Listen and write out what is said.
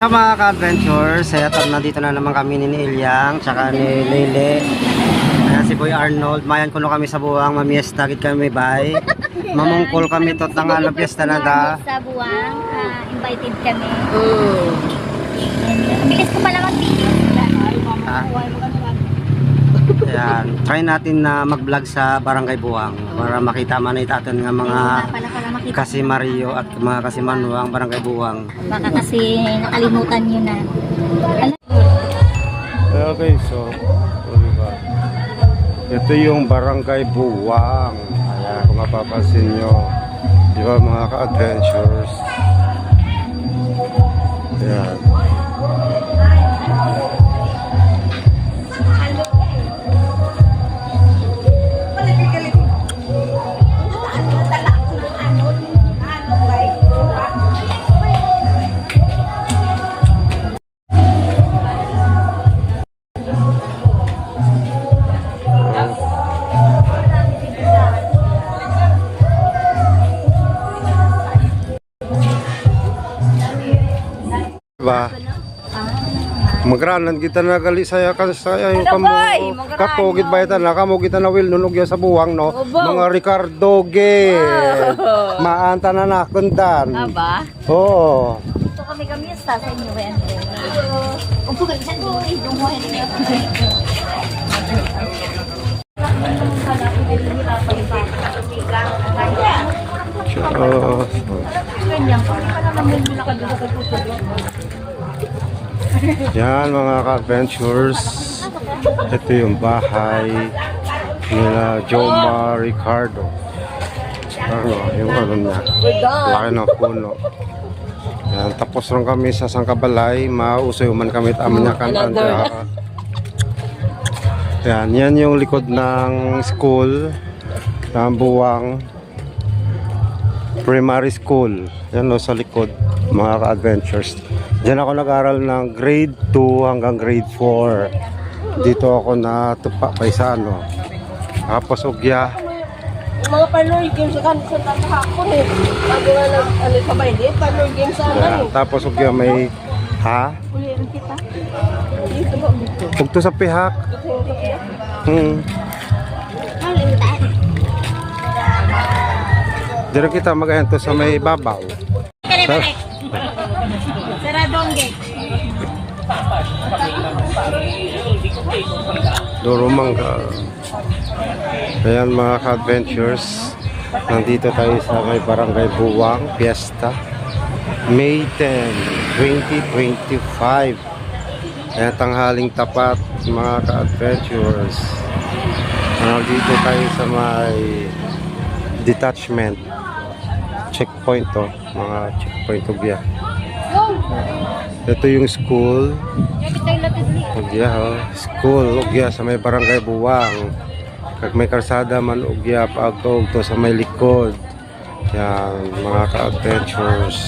Mga ka-adventure, saya na dito na naman kami ni Ilyang, tsaka ni Lele. Ayan si Boy Arnold, mayan kuno kami sa buwang, mamiesta gid kami bay. Mamungkol kami tot nga na piyesta na da. Sa buwang, ah, invited kami. Oo. Bilis ko pala mag-video. Ah. Ayan, try natin na mag-vlog sa Barangay Buwang para makita man itaton nga mga kasi Mario at mga kasi Manuang Barangay Buwang. Baka kasi nakalimutan nyo na. Alam, Okay, so, diba? ito yung barangay Buwang. Ayan, kung mapapansin nyo, di ba mga ka-adventures? Ayan. Diba? Magranan kita na gali saya kan saya yung! Magranan. kako gid ba ita na kamo kita na wil nunog ya sa buwang no Obo. mga Ricardo ge maanta na nakundan Aba? oo ito kami kami sa sa inyo. Kaya Kung po kayo sa inyo, dumuhin niyo. Oo. Yan mga ka-adventures. Ito yung bahay nila Joma Ricardo. Ano, yung ano niya. Laki ng puno. Yan, tapos rin kami sa Sangkabalay. Mausoy man kami tama niya kan Another. Yan, yan yung likod ng school ng Buwang Primary School. Yan no, sa likod, mga ka-adventures. Diyan ako nag-aral ng grade 2 hanggang grade 4. Dito ako natupa pa sa ano. Tapos Ugya. Mga parlor games sa kanisa na kahapon eh. Bago nga nag, ano sa bay di, parlor games sa ano. Tapos Ugya may ha? Ulirin kita. Dito ba? Dito. Ugto sa pihak. Dito yung kapiya. Hmm. Dire kita mag sa may babaw. Sa, Saradong gate. Durumang ka. Ayan mga ka-adventures. Nandito tayo sa may barangay Buwang, Fiesta. May 10, 2025. Ayan tanghaling tapat mga ka-adventures. Nandito tayo sa may detachment. Checkpoint to. Mga checkpoint to biya. Ito yung school. Ugya ho. School ugya sa may barangay Buwang. Kag may karsada man ugya paagtog to sa may likod. Yan mga ka-adventures.